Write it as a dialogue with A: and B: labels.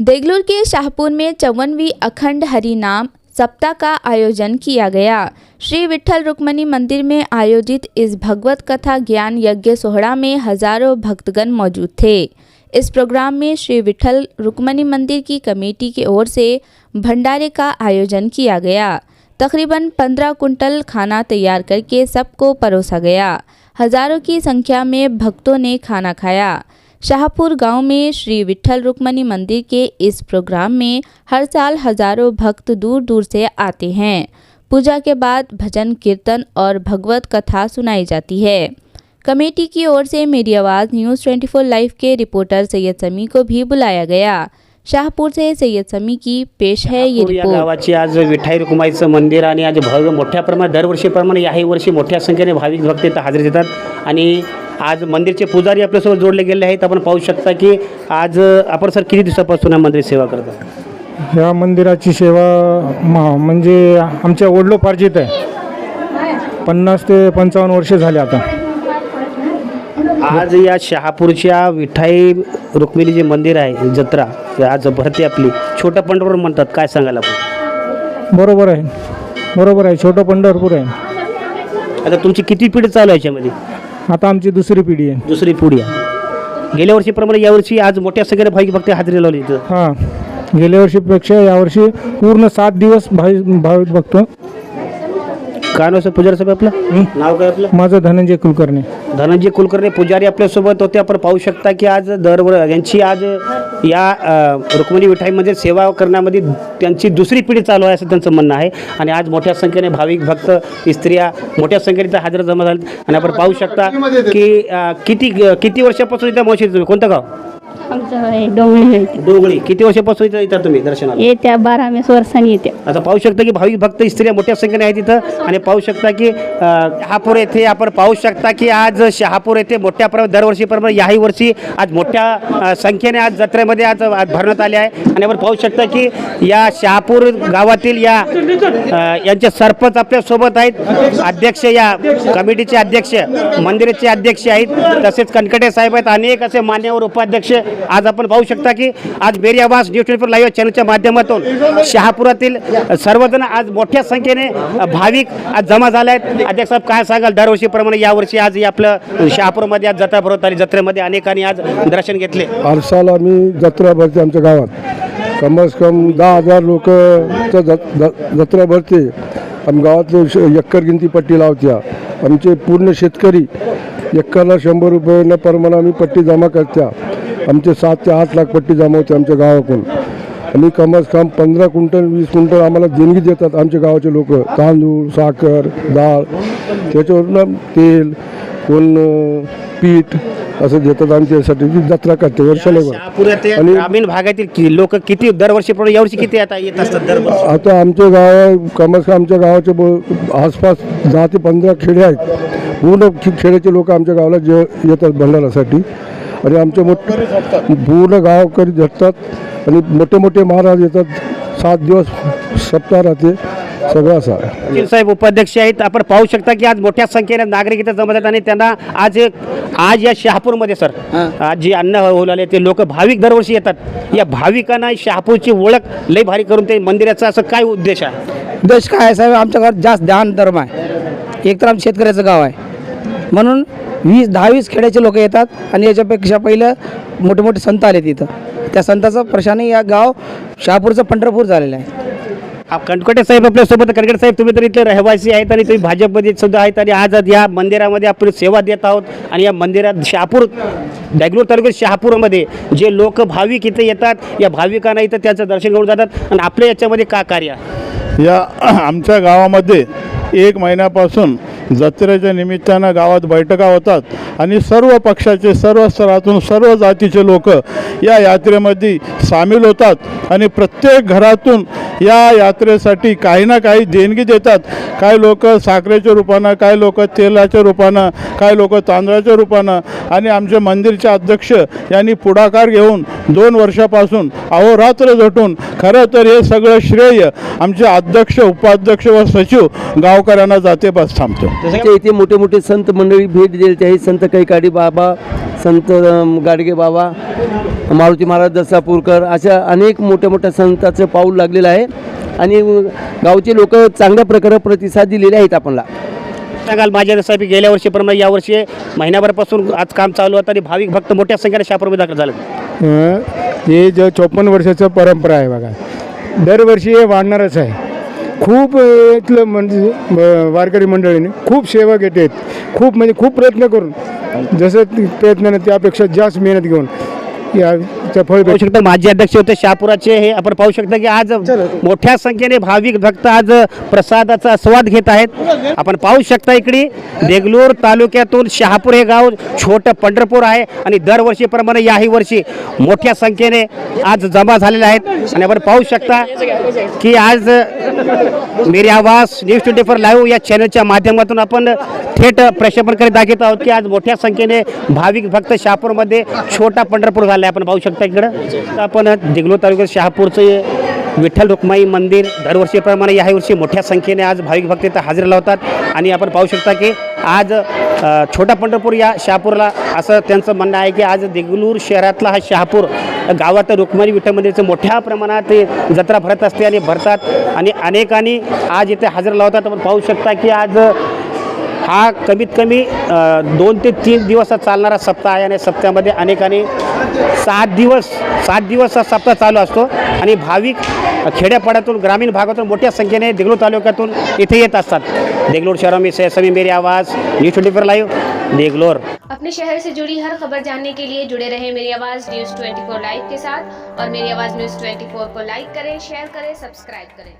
A: देगलूर के शाहपुर में चौवनवीं अखंड हरि नाम सप्ताह का आयोजन किया गया। श्री विठल रुक्मणी मंदिर में आयोजित इस भगवत कथा ज्ञान यज्ञ सोहड़ा में हज़ारों भक्तगण मौजूद थे। इस प्रोग्राम में श्री विठल रुक्मणी मंदिर की कमेटी की ओर से भंडारे का आयोजन किया गया। तकरीबन पंद्रह कुंटल खाना तैयार करके सबको परोसा गया। हज़ारों की संख्या में भक्तों ने खाना खाया। शाहपुर गाँव में श्री विठल रुक्मणी मंदिर के इस प्रोग्राम में हर साल हज़ारों भक्त दूर दूर से आते हैं। पूजा के बाद भजन कीर्तन और भगवत कथा सुनाई जाती है। कमेटी की ओर से मेरी आवाज़ न्यूज़ 24 लाइव के रिपोर्टर सैयद समी को भी बुलाया गया। शाहपुर से सैयद समी की पेश है ये रिपोर्ट।
B: गावाची आज विठाई रुक्माईचं मंदिर आणि आज भव्य मोठ्या प्रमाणात दरवर्षीप्रमाणे याही वर्षी मोठ्या संख्येने भाविक भक्त इथं हजेरी देतात. आणि आज मंदिरचे पुजारी आपल्यासोबत जोडले गेले आहेत. आपण पाहू शकता की आज आपण सर किती दिवसापासून या मंदिर सेवा करता
C: या मंदिराची सेवा मा- म्हणजे आमच्या वडिलोपार्जित आहे. पन्नास ते पंचावन्न वर्ष झाले आता.
B: आज या शहापूरच्या विठाई रुक्मिणी जे मंदिर आहे जत्रा आज भरते आपली. छोटं पंढरपूर म्हणतात काय सांगाल आपण?
C: बरोबर आहे. बरोबर आहे. छोटं पंढरपूर आहे.
B: आता तुमची किती पिढी चालू आहे याच्यामध्ये?
C: आता आमची दुसरी पिढी आहे.
B: दुसरी पिढी आहे. गेल्या वर्षीप्रमाणे यावर्षी आज मोठ्या संख्येने भाविक भक्त हजेरी लावली इथं.
C: हां. गेल्या वर्षीपेक्षा यावर्षी पूर्ण सात दिवस भावी भाविक भक्त.
B: काय नाव सर? पुजारी साहेब आपलं? नाव काय आपलं?
C: माझं धनंजय कुलकर्णी.
B: धनंजय कुलकर्णी पुजारी आपल्यासोबत होते. आपण पाहू शकता की आज दरवर यांची आज या रुक्मिणी विठाईमध्ये सेवा करण्यामध्ये त्यांची दुसरी पिढी चालू आहे असं त्यांचं म्हणणं आहे. आणि आज मोठ्या संख्येने भाविक भक्त स्त्रिया मोठ्या संख्येने इथं हजर जमा झाले आणि आपण पाहू शकता की किती किती वर्षापासून इथं मोशी तुम्ही? कोणतं गाव?
D: आमचं हे डोंगळी आहे
B: डोंगळी किती वर्षापासून इथं येतात तुम्ही दर्शनाला?
D: येत्या बारा मेस वर्षांनी येत्या.
B: आता पाहू शकता की भाविक भक्त स्त्रिया मोठ्या संख्येने आहेत तिथं आणि पाहू शकता की अ, शहापूर येथे आपण पाहू शकता की आज शहापूर येथे मोठ्या प्रमाणात दरवर्षीप्रमाणे याही वर्षी आज मोठ्या अ, संख्येने आज जत्रेमध्ये आज आज भरण्यात आले आहे. आणि आपण पाहू शकता की या शहापूर गावातील या अ, यांचे सरपंच आपल्यासोबत आहेत. अध्यक्ष या कमिटीचे अध्यक्ष मंदिराचे अध्यक्ष आहेत. तसेच कनकटे साहेब आहेत. अनेक असे मान्यवर उपाध्यक्ष आज आपण पाहू शकता की आज बेरी आवाज न्यूज ट्वेंटी फोर लाईव्ह चॅनलच्या माध्यमातून शहापुरातील सर्वजण आज मोठ्या संख्येने भाविक आज जमा झाले आहेत. अध्यक्ष साहेब काय सांगाल? दरवर्षीप्रमाणे यावर्षी आज आपलं शहापूरमध्ये आज जत्रा भरवत आली. जत्रेमध्ये अनेकांनी आज दर्शन घेतले.
E: आरसाला आम्ही जत्रा भरते आमच्या गावात. कमस कम दहा हजार लोक जत्रा भरते. आणि गावातले श- एक्कर गिनती पट्टी लावत्या. आमचे पूर्ण शेतकरी एक्करला शंभर रुपयानं प्रमाणे आम्ही पट्टी जमा करत्या. आमचे सात ते आठ लाख पट्टी जमा होते आमच्या गावाकडून. आणि कमस कम पंधरा क्विंटल वीस क्विंटल आम्हाला देणगी देतात आमच्या गावाचे लोक. तांदूळ साखर डाळ त्याच्यावरून तेल कोण पीठ असं देतात आमच्यासाठी. जत्रा करते वर्षाला आणि-
B: ग्रामीण भागातील लोक किती दरवर्षीप्रमाणे यावर्षी किती आता येत असतात दरवर्षी?
E: आता आमच्या गावा कमस कम आमच्या गावाच्या आसपास दहा ते पंधरा खेडे आहेत. पूर्ण खेड्याचे लोक आमच्या गावाला जे येतात भंडारासाठी. आणि आमचे मोठ पूर्ण गावकरी झटतात आणि मोठे मोठे महाराज येतात. सात दिवस सप्ताह राहते. सगळं असं
B: साहेब उपाध्यक्ष आहेत. आपण पाहू शकता की आज मोठ्या संख्येने नागरिक इथं जमत आहेत आणि त्यांना आज एक आज या शहापूरमध्ये सर आज जी अन्न होऊ लागले ते लोक भाविक दरवर्षी येतात. या भाविकांना शहापूरची ओळख लई भारी करून ते मंदिराचा असं काय उद्देश आहे?
F: देश काय साहेब? आमच्या घरात जास्त ध्यान धर्म आहे. एक तर आमच्या शेतकऱ्याचं गाव आहे. म्हणून वीस दहा वीस खेड्याचे लोक येतात आणि याच्यापेक्षा पहिलं मोठे मोठे संत आले तिथं. त्या संताचं प्रशाने या गाव शहापूरचं पंढरपूर झालेलं आहे.
B: आप कणकोटे साहेब आपल्यासोबत कणकोटे साहेब तुम्ही तर इथले रहिवासी आहेत आणि तुम्ही भाजपमध्ये सुद्धा आहेत आणि आज या मंदिरामध्ये आपण सेवा देत आहोत आणि या मंदिरात शहापूर देगलूर तालुक्यात शहापूरमध्ये जे लोक भाविक इथे येतात या भाविकांना इथं त्यांचं दर्शन घेऊन जातात. आणि आपल्या याच्यामध्ये का कार्य?
G: या आमच्या गावामध्ये एक महिन्यापासून जत्रेच्या निमित्तानं गावात बैठका होतात आणि सर्व पक्षाचे सर्व स्तरातून सर्व जातीचे लोक या यात्रेमध्ये सामील होतात आणि प्रत्येक घरातून या यात्रेसाठी काही ना काही देणगी देतात. काही लोक साखरेच्या रूपानं काही लोक तेलाच्या रूपानं काही लोक तांदळाच्या रूपानं. आणि आमचे मंदिरचे अध्यक्ष यांनी पुढाकार घेऊन दोन वर्षापासून अहोरात्र झटून खरं तर हे सगळं श्रेय आमचे अध्यक्ष उपाध्यक्ष व सचिव गावकऱ्यांना जाते बस थांबतो
H: आमच्या इथे मोठे मोठे संत मंडळी भेट दिलेले आहेत संत कैकाडी बाबा संत गाडगे बाबा मारुती महाराज दसापूरकर अशा अनेक मोठ्या मोठ्या संतांचं पाऊल लागलेलं आहे. आणि गावचे लोक चांगल्या प्रकारे प्रतिसाद दिलेले आहेत आपल्याला
B: सांगाल माझ्या साहेब गेल्या वर्षीप्रमाणे यावर्षी महिन्याभरापासून आज काम चालू होतं आणि भाविक भक्त मोठ्या संख्येने शहापूरमध्ये दाखल झाले
C: हे? जे चोपन्न वर्षाचं परंपरा आहे बघा. दरवर्षी हे वाढणारच आहे. खूप इथलं म्हणजे वारकरी मंडळीने खूप सेवा घेतात खूप म्हणजे खूप प्रयत्न करून जसं प्रयत्नाने प्रयत्न त्यापेक्षा जास्त मेहनत घेऊन या
B: पाहू
C: भेट
B: शकता माजी अध्यक्ष होते शहापुराचे हे आपण पाहू शकता की आज मोठ्या संख्येने भाविक भक्त आज प्रसादाचा स्वाद घेत आहेत. आपण पाहू शकता इकडे देगलूर तालुक्यातून शहापूर हे गाव छोटं पंढरपूर आहे आणि दरवर्षीप्रमाणे याही वर्षी मोठ्या संख्येने आज जमा झालेले आहेत. आणि आपण पाहू शकता की आज मेरी Awaaz news twenty four live या चॅनलच्या माध्यमातून आपण थेट प्रक्षेपण करीत दाखवत आहोत की आज मोठ्या संख्येने भाविक भक्त शहापूरमध्ये छोटा पंढरपूर झाला आहे आपण पाहू शकता इकडं आपण देगलूर तालुक्यात शहापूरचं विठ्ठल रुक्माई मंदिर दरवर्षीप्रमाणे याही वर्षी मोठ्या संख्येने आज भाविक भक्त इथं हजेर लावतात. आणि आपण पाहू शकता की आज छोटा पंढरपूर या शहापूरला असं त्यांचं म्हणणं आहे की आज देगलूर शहरातला हा शहापूर गावात रुक्माई विठ्ठल मंदिरचं मोठ्या प्रमाणात जत्रा भरत असते आणि भरतात. आणि अनेकांनी आज इथे हजेर लावतात. आपण पाहू शकता की आज हा कमीत कमी दोन ते तीन दिवस चालणारा सप्ताह आहे आणि सप्त्यामध्ये अनेकांनी सात दिवस सात दिवस हा सप्ताह चालू असतो आणि भाविक खेड्यापाड्यातून, ग्रामीण भागातून मोठ्या संख्येने देगलूर तालुक्यातून इथे येत असतात. देगलूर शहरों में सभी Meri Awaaz, news twenty four live Deglur.
I: अपने शहर से जुड़ी हर खबर जानने के लिए जुड़े रहे मेरी आवाज़ न्यूज़ 24 लाइव के साथ और मेरी आवाज़ न्यूज़ 24 को लाइक करें शेयर करें सब्सक्राइब करें।